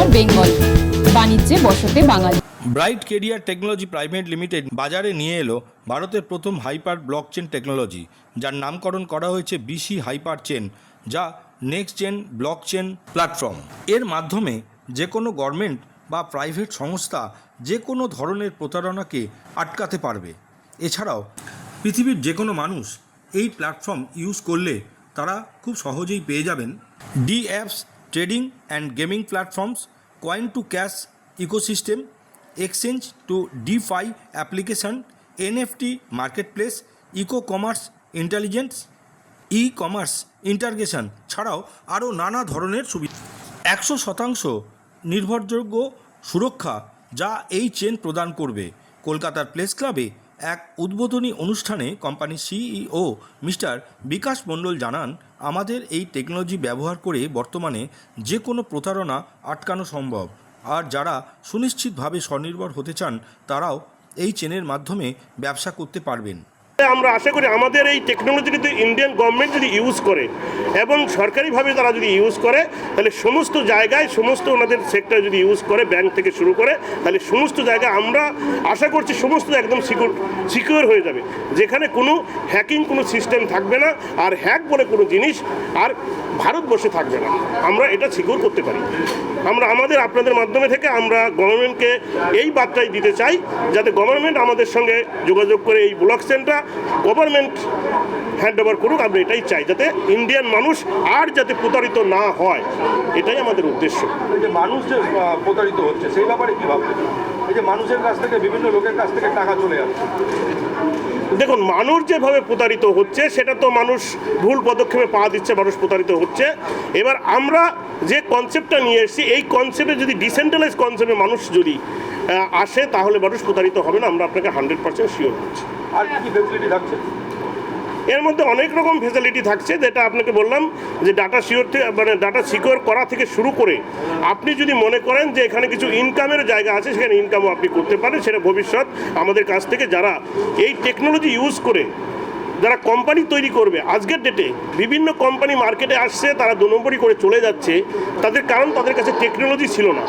Ignore Bengal. বাণিজ্যে বসতে Bengali. Bright career technology private limited বাজারে নিয়ে এলো ভারতের প্রথম হাইপার ব্লকচেন টেকনোলজি, যার নামকরণ করা হয়েছে বিসি হাইপার চেন, যা নেক্সট জেন ব্লকচেন প্ল্যাটফর্ম। এর মাধ্যমে যে কোনো গভর্নমেন্ট বা প্রাইভেট সংস্থা যে কোনো ধরনের প্রতারণাকে আটকাতে পারবে। এছাড়াও, পৃথিবীর যে কোনো মানুষ এই প্ল্যাটফর্ম ইউজ করলে তারা খুব সহজেই পেয়ে যাবেন। D apps, trading and gaming platforms coin to cash ecosystem exchange to DeFi application NFT marketplace eco commerce intelligence e commerce integration ছাড়াও আরও নানা ধরনের সুবিধা। একশো শতাংশ নির্ভরযোগ্য সুরক্ষা যা এই চেন প্রদান করবে। কলকাতার প্লেস ক্লাবে এক উদ্বোধনী অনুষ্ঠানে কোম্পানির সিইও মিস্টার বিকাশ মণ্ডল জানান আমাদের এই টেকনোলজি ব্যবহার করে বর্তমানে যে কোনো প্রতারণা আটকানো সম্ভব। আর যারা সুনিশ্চিতভাবে স্বনির্ভর হতে চান, তারাও এই চেনের মাধ্যমে ব্যবসা করতে পারবেন। আমরা আশা করি আমাদের এই টেকনোলজি যদি ইন্ডিয়ান গভর্নমেন্ট যদি ইউজ করে এবং সরকারিভাবে তারা যদি ইউজ করে, তাহলে সমস্ত জায়গায়, সমস্ত ওনাদের সেক্টর যদি ইউজ করে ব্যাংক থেকে শুরু করে, তাহলে সমস্ত জায়গায় আমরা আশা করছি সমস্ত একদম সিকিউর সিকিউর হয়ে যাবে। যেখানে কোনো হ্যাকিং কোনো সিস্টেম থাকবে না, আর হ্যাক বলে কোনো জিনিস আর ভারতবর্ষে থাকবে না। আমরা এটা সিকিউর করতে পারি। আমরা আমাদের আপনাদের মাধ্যমে থেকে আমরা গভর্নমেন্টকে এই বার্তাই দিতে চাই, যাতে গভর্নমেন্ট আমাদের সঙ্গে যোগাযোগ করে এই block center government hand over করুক, আমরা এটাই চাই যাতে ইন্ডিয়ান মানুষ আর যাতে প্রতারিত না হয়। এটাই আমাদের উদ্দেশ্য। মানুষ যে প্রতারিত হচ্ছে, সেই ব্যাপারে কী ভাবছেন? এই যে মানুষের কাছ থেকে বিভিন্ন লোকের কাছ থেকে টাকা চলে যাচ্ছে দেখুন মানুষ যেভাবে প্রতারিত হচ্ছে সেটা তো মানুষ ভুল পদক্ষেপে পা দিচ্ছে মানুষ প্রতারিত হচ্ছে। এবার আমরা যে কনসেপ্টটা নিয়ে এসেছি এই কনসেপ্টে যদি ডিসেন্ট্রালাইজ কনসেপ্টে মানুষ যদি আসে তাহলে মানুষ প্রতারিত হবে না। আমরা আপনাকে হান্ড্রেড পার্সেন্ট শিওর করছি। আর কি কি ফেসিলিটি থাকছে? এর মধ্যে অনেক রকম ফেসিলিটি থাকছে, যেটা আপনাকে বললাম যে ডাটা শিওর মানে ডাটা সিকিওর করা থেকে শুরু করে আপনি যদি মনে করেন যে এখানে কিছু ইনকামের জায়গা আছে, সেখানে ইনকামও আপনি করতে পারেন, সেটা ভবিষ্যৎ আমাদের কাছ থেকে যারা এই টেকনোলজি ইউজ করে যারা কোম্পানি তৈরি করবে, আজকের ডেটে বিভিন্ন কোম্পানি মার্কেটে আসছে, তারা দু নম্বরই করে চলে যাচ্ছে। তাদের কারণ তাদের কাছে টেকনোলজি ছিল না।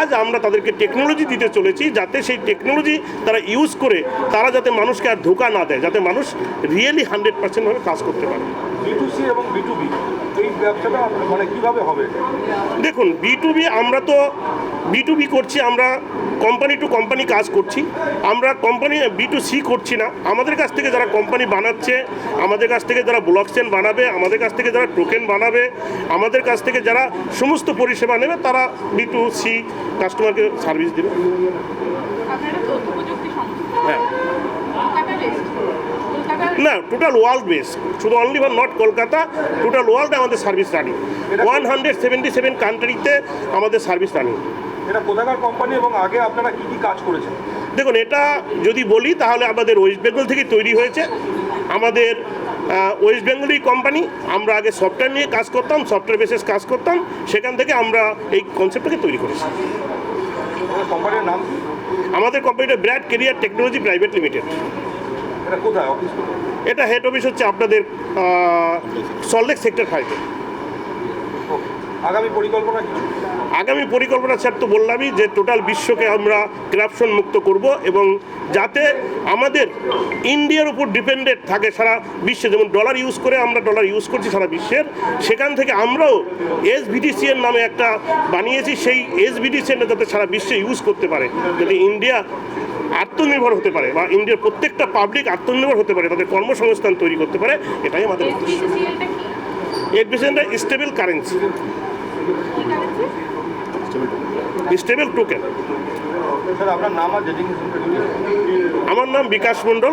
আজ আমরা তাদেরকে টেকনোলজি দিতে চলেছি, যাতে সেই টেকনোলজি তারা ইউজ করে, তারা যাতে মানুষকে আর ধোকা না দেয়, যাতে মানুষ রিয়েলি হান্ড্রেড পার্সেন্টভাবে কাজ করতে পারে। এবং এই ব্যবসাটা মানে কীভাবে হবে? দেখুন বি টু বি আমরা তো বি টু বি করছি আমরা কোম্পানি টু কোম্পানি কাজ করছি। আমরা কোম্পানি বি টু সি করছি না। আমাদের কাছ থেকে যারা কোম্পানি বানাচ্ছে আমাদের কাছ থেকে যারা ব্লক চেন বানাবে আমাদের কাছ থেকে যারা টোকেন বানাবে আমাদের কাছ থেকে যারা সমস্ত পরিষেবা নেবে তারা বি টু সি কাস্টমারকে সার্ভিস দেবে। হ্যাঁ। না টোটাল ওয়ার্ল্ড বেস শুধু only for not Kolkata total ওয়ার্ল্ডে আমাদের service running one hundred seventy seven কান্ট্রিতে আমাদের সার্ভিস রানিং এটা কোথাকার কোম্পানি এবং আগে আপনারা কি কি কাজ করেছেন? দেখুন এটা যদি বলি তাহলে আমাদের ওয়েস্ট বেঙ্গল থেকে তৈরি হয়েছে। আমাদের ওয়েস্ট বেঙ্গলই কোম্পানি আমরা আগে সফটওয়্যার নিয়ে কাজ করতাম সফটওয়্যার বেসেস কাজ করতাম সেখান থেকে আমরা এই কনসেপ্টটাকে তৈরি করেছি। কোম্পানির নাম আমাদের কোম্পানিটা bright career technology private limited এটা কোথায়? অফিস এটা হেড অফিস হচ্ছে আপনাদের সল্টলেক সেক্টর ফাইভে। আগামী পরিকল্পনা কি? আগামী পরিকল্পনা স্যার তো বললামই যে টোটাল বিশ্বকে আমরা করাপশন মুক্ত করব এবং যাতে আমাদের ইন্ডিয়ার উপর ডিপেন্ডেন্ট থাকে সারা বিশ্বে যেমন ডলার ইউজ করে আমরা ডলার ইউজ করছি সারা বিশ্বের সেখান থেকে আমরাও এস এর নামে একটা বানিয়েছি সেই এস বিটিসিএনটা যাতে সারা বিশ্বে ইউজ করতে পারে যাতে ইন্ডিয়া আত্মনির্ভর হতে পারে বা ইন্ডিয়ার প্রত্যেকটা পাবলিক আত্মনির্ভর হতে পারে তাদের কর্মসংস্থান তৈরি করতে পারে এটাই আমাদের উদ্দেশ্য। এসবিসিএলটা কি? Stable currency stable token sir আপনার নাম আমার নাম বিকাশ মণ্ডল।